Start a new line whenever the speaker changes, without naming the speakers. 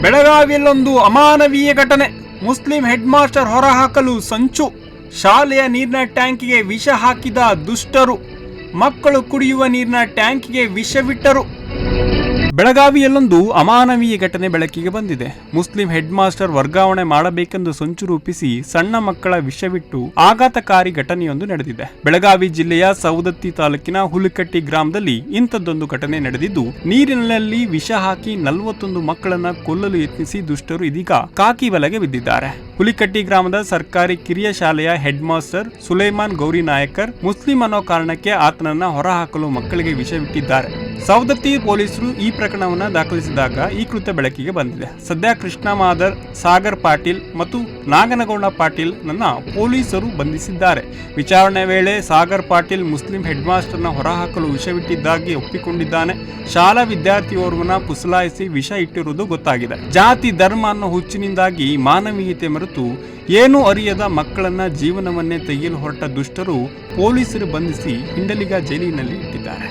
ಬೆಳಗಾವಿಯಲ್ಲೊಂದು ಅಮಾನವೀಯ ಘಟನೆ. Muslim head master ಹೊರಹಾಕಲು ಸಂಚು. ಶಾಲೆಯ ನೀರಿನ ಟ್ಯಾಂಕಿಗೆ ವಿಷ ಹಾಕಿದ ದುಷ್ಟರು. ಮಕ್ಕಳು ಕುಡಿಯುವ ನೀರಿನ ಟ್ಯಾಂಕಿಗೆ ವಿಷವಿಟ್ಟರು. ಬೆಳಗಾವಿಯಲ್ಲೊಂದು ಅಮಾನವೀಯ ಘಟನೆ ಬೆಳಕಿಗೆ ಬಂದಿದೆ. ಮುಸ್ಲಿಂ ಹೆಡ್ ಮಾಸ್ಟರ್ ವರ್ಗಾವಣೆ ಮಾಡಬೇಕೆಂದು ಸಂಚು ರೂಪಿಸಿ ಸಣ್ಣ ಮಕ್ಕಳ ವಿಷವಿಟ್ಟು ಆಘಾತಕಾರಿ ಘಟನೆಯೊಂದು ನಡೆದಿದೆ. ಬೆಳಗಾವಿ ಜಿಲ್ಲೆಯ ಸೌದತ್ತಿ ತಾಲೂಕಿನ ಹುಲಿಕಟ್ಟಿ ಗ್ರಾಮದಲ್ಲಿ ಇಂಥದ್ದೊಂದು ಘಟನೆ ನಡೆದಿದ್ದು, ನೀರಿನಲ್ಲಿ ವಿಷ ಹಾಕಿ ನಲವತ್ತೊಂದು ಮಕ್ಕಳನ್ನ ಕೊಲ್ಲಲು ಯತ್ನಿಸಿ ದುಷ್ಟರು ಇದೀಗ ಕಾಕಿ ಬಲೆಗೆ ಬಿದ್ದಿದ್ದಾರೆ. ಹುಲಿಕಟ್ಟಿ ಗ್ರಾಮದ ಸರ್ಕಾರಿ ಕಿರಿಯ ಶಾಲೆಯ head master Sulaiman Gauri Nayakar Muslim ಅನ್ನೋ ಕಾರಣಕ್ಕೆ ಆತನನ್ನ ಹೊರಹಾಕಲು ಮಕ್ಕಳಿಗೆ ವಿಷವಿಟ್ಟಿದ್ದಾರೆ. ಸೌದತ್ತಿ ಪೊಲೀಸರು ಈ ಪ್ರಕರಣವನ್ನು ದಾಖಲಿಸಿದಾಗ ಈ ಕೃತ್ಯ ಬೆಳಕಿಗೆ ಬಂದಿದೆ. ಸದ್ಯ ಕೃಷ್ಣ ಮಾದರ್, ಸಾಗರ್ ಪಾಟೀಲ್ ಮತ್ತು ನಾಗನಗೌಡ ಪಾಟೀಲ್ ನನ್ನ ಪೊಲೀಸರು ಬಂಧಿಸಿದ್ದಾರೆ. ವಿಚಾರಣೆ ವೇಳೆ ಸಾಗರ್ ಪಾಟೀಲ್ ಮುಸ್ಲಿಂ ಹೆಡ್ ಮಾಸ್ಟರ್ನ ಹೊರಹಾಕಲು ವಿಷವಿಟ್ಟಿದ್ದಾಗಿ ಒಪ್ಪಿಕೊಂಡಿದ್ದಾನೆ. ಶಾಲಾ ವಿದ್ಯಾರ್ಥಿಯೋರ್ವನ ಪುಸಲಾಯಿಸಿ ವಿಷ ಇಟ್ಟಿರುವುದು ಗೊತ್ತಾಗಿದೆ. ಜಾತಿ, ಧರ್ಮ ಅನ್ನೋ ಹುಚ್ಚಿನಿಂದಾಗಿ ಮಾನವೀಯತೆ ಮರೆತು ಏನೂ ಅರಿಯದ ಮಕ್ಕಳನ್ನ ಜೀವನವನ್ನೇ ತೆಗೆಯಲು ಹೊರಟ ದುಷ್ಟರು ಪೊಲೀಸರು ಬಂಧಿಸಿ ಹಿಂಡಲಿಗ ಜೈಲಿನಲ್ಲಿ ಇಟ್ಟಿದ್ದಾರೆ.